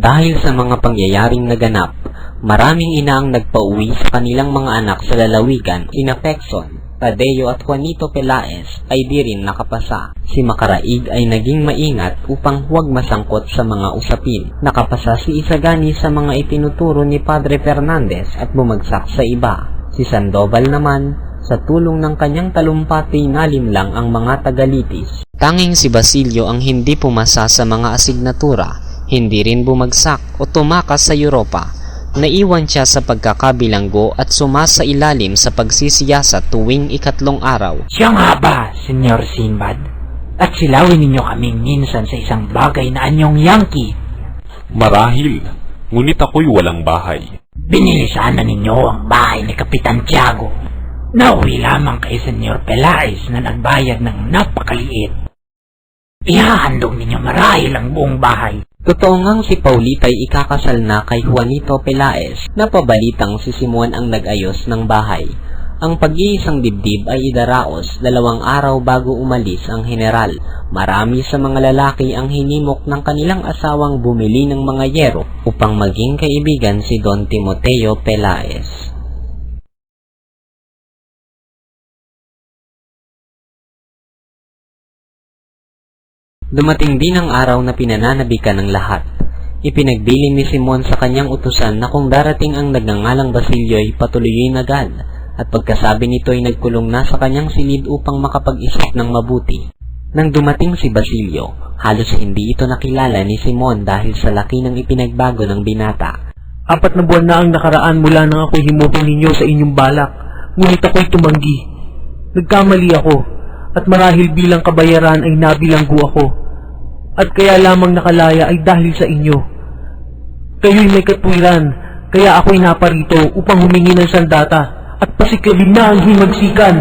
Dahil sa mga pangyayaring naganap, maraming ina ang nagpauwi sa kanilang mga anak sa lalawigan. Sina Pexon, Tadeo at Juanito Pelaez ay di rin nakapasa. Si Makaraig ay naging maingat upang huwag masangkot sa mga usapin. Nakapasa si Isagani sa mga itinuturo ni Padre Fernandez at bumagsak sa iba. Si Sandoval naman, sa tulong ng kanyang talumpati nalim lang ang mga tagalitis. Tanging si Basilio ang hindi pumasa sa mga asignatura, hindi rin bumagsak o tumakas sa Europa. Naiwan siya sa pagkakabilanggo at sumasa ilalim sa pagsisiyasa tuwing ikatlong araw. Siya nga ba, Senyor Sinbad? At silawin ninyo kaming minsan sa isang bagay na anyong Yankee. Marahil, ngunit ako'y walang bahay. Binili sana ninyo ang bahay ni Kapitan Tiago. Nauwi lamang kay Senyor Pelaez na nagbayad ng napakaliit. Ihahandog ninyo marahil ang buong bahay. Totoo ngang si Paulita ay ikakasal na kay Juanito Pelaez na pabalitang si Simon ang nag-ayos ng bahay. Ang pag-iisang dibdib ay idaraos dalawang araw bago umalis ang general. Marami sa mga lalaki ang hinimok ng kanilang asawang bumili ng mga yero upang maging kaibigan si Don Timoteo Pelaez. Dumating din ang araw na pinananabikan ng lahat. Ipinagbilin ni Simon sa kanyang utusan na kung darating ang nagngangalang Basilio ay patuloyin agad at pagkasabi nito ay nagkulong na sa kanyang silid upang makapag-isip ng mabuti. Nang dumating si Basilio, halos hindi ito nakilala ni Simon dahil sa laki ng ipinagbago ng binata. Apat na buwan na ang nakaraan mula nang ako'y himutin ninyo sa inyong balak, ngunit ako'y tumanggi. Nagkamali ako, at marahil bilang kabayaran ay nabilanggo ako, at kaya lamang nakalaya ay dahil sa inyo. Kayo'y may katwiran, kaya ako'y naparito upang humingi ng sandata, at pasiklabin na ang himagsikan.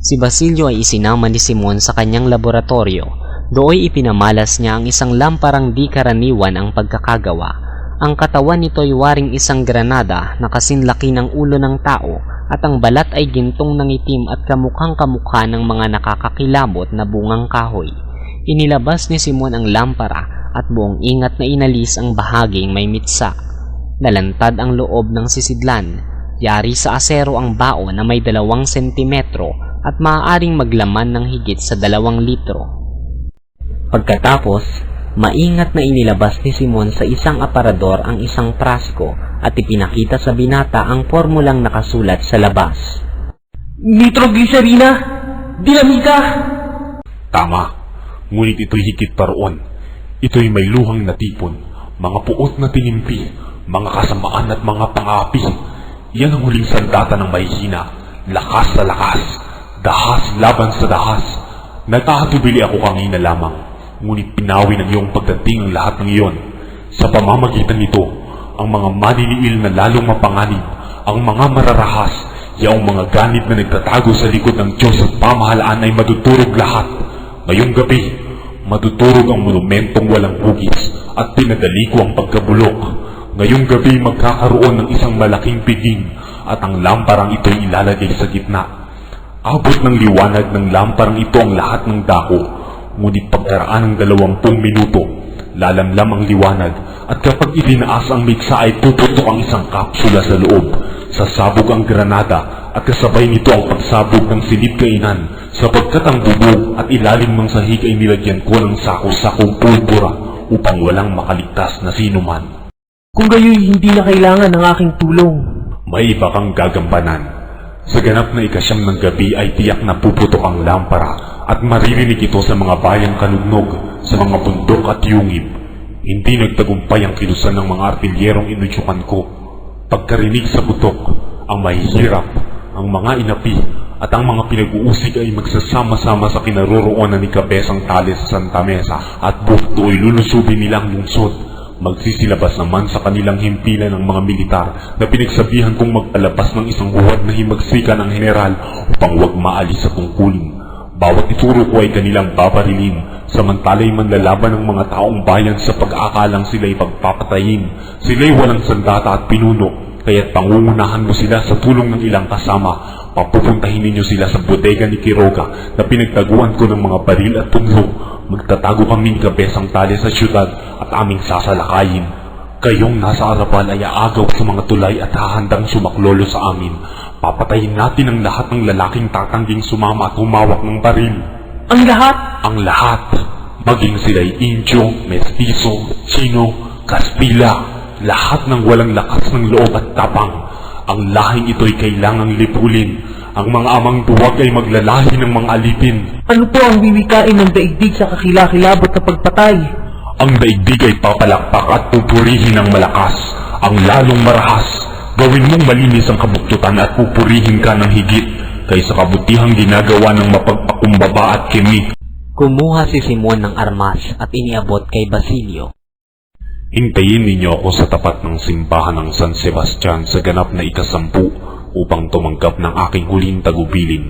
Si Basilio ay isinama ni Simon sa kanyang laboratorio. Dooy ipinamalas niya ang isang lamparang di karaniwan ang pagkakagawa. Ang katawan nito ay waring isang granada na kasinlaki ng ulo ng tao at ang balat ay gintong ng itim at kamukhang kamukha ng mga nakakakilabot na bungang kahoy. Inilabas ni Simon ang lampara at buong ingat na inalis ang bahaging may mitsa. Nalantad ang loob ng sisidlan. Yari sa asero ang bao na may dalawang sentimetro at maaaring maglaman ng higit sa dalawang litro. Pagkatapos, maingat na inilabas ni Simon sa isang aparador ang isang prasko at ipinakita sa binata ang formulang nakasulat sa labas. Nitroglycerina! Dinamika! Tama, ngunit ito'y higit pa. Ito'y may luhang natipon, mga puot na tinimpi, mga kasamaan at mga pangapi. Yan ang huling sandata ng mahihina, lakas sa lakas, dahas laban sa dahas. Nagkakatubili ako kanina lamang, ngunit pinawi ng iyong pagdating ang lahat ng iyon. Sa pamamagitan nito, ang mga maniniil na lalong mapanganib, ang mga mararahas, yaong mga ganit na nagtatago sa likod ng Diyos at pamahalaan ay madudurog lahat. Ngayong gabi, madudurog ang monumentong walang hugis at pinadali ko ang pagkabulok. Ngayong gabi magkakaroon ng isang malaking piging at ang lamparang ito'y ilalagay sa gitna. Abot ng liwanag ng lamparang ito ang lahat ng dako, ngunit pagkaraan ng dalawampung minuto, lalamlam ang liwanag at kapag itinaas ang miksa ay puputok ang isang kapsula sa loob. Sasabog ang granada at kasabay nito ang pagsabog ng silid kainan sapagkat ang bubog at ilalim ng sahig ay nilagyan ko ng sako-sakong pulbura upang walang makaligtas na sinuman. Kung gayo'y hindi na kailangan ng aking tulong. May iba kang gagambanan. Sa ganap na ikasyam ng gabi ay tiyak na puputok ang lampara at maririnig ito sa mga bayang kanugnog, sa mga bundok at yungib. Hindi nagtagumpay ang kilusan ng mga artilyerong inudyukan ko. Pagkarinig sa putok, ang mahihirap, ang mga inapi, at ang mga pinag-uusig ay magsasama-sama sa kinaroroonan ni Kabesang Tales sa Santa Mesa at bukto ay lulusubin nilang lungsod. Magsisilabas naman sa kanilang himpilan ng mga militar na pinagsabihan kong magpalabas ng isang huwad na himagsika ng general upang huwag maalis sa tungkulin. Bawat ituro ko ay kanilang babarilin, samantala'y manlalaban ng mga taong bayan sa pag-aakalang sila'y pagpapatayin. Sila'y walang sandata at pinuno, kaya't pangungunahan mo sila sa tulong ng ilang kasama. Papupuntahin ninyo sila sa bodega ni Quiroga na pinagtaguan ko ng mga baril at tunlo. Magtatago kami ni Kabesang Tali sa syudad at aming sasalakayin. Kayong nasa harapan ay aagaw sa mga tulay at hahandang sumaklolo sa amin. Papatayin natin ang lahat ng lalaking tatangging sumama at humawak ng baril. Ang lahat? Ang lahat, maging sila'y Indio, Mestizo, Chino, Kastila, lahat ng walang lakas ng loob at tapang. Ang lahing ito'y kailangang lipulin. Ang mga amang duwag ay maglalahi ng mga alipin. Ano po ang wiwikain ng daigdig sa kakilakilabot na pagpatay? Ang daigdig ay papalakpak at pupurihin ng malakas. Ang lalong marahas. Gawin mong malinis ang kabuktutan at pupurihin ka ng higit kaysa kabutihang ginagawa ng mapagpakumbaba at kimi. Kumuha si Simon ng armas at iniabot kay Basilio. Hintayin ninyo ako sa tapat ng simbahan ng San Sebastian sa ganap na ikasampu upang tumanggap ng aking huling tagubilin.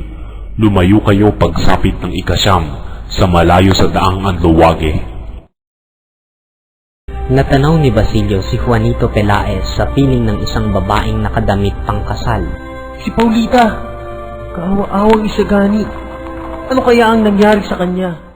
Lumayo kayo pagsapit ng ikasyam sa malayo sa daang Anluwage. Natanaw ni Basilio si Juanito Pelaez sa piling ng isang babaeng nakadamit pang kasal. Si Paulita. Kaawa-awang isagani. Ano kaya ang nangyari sa kanya?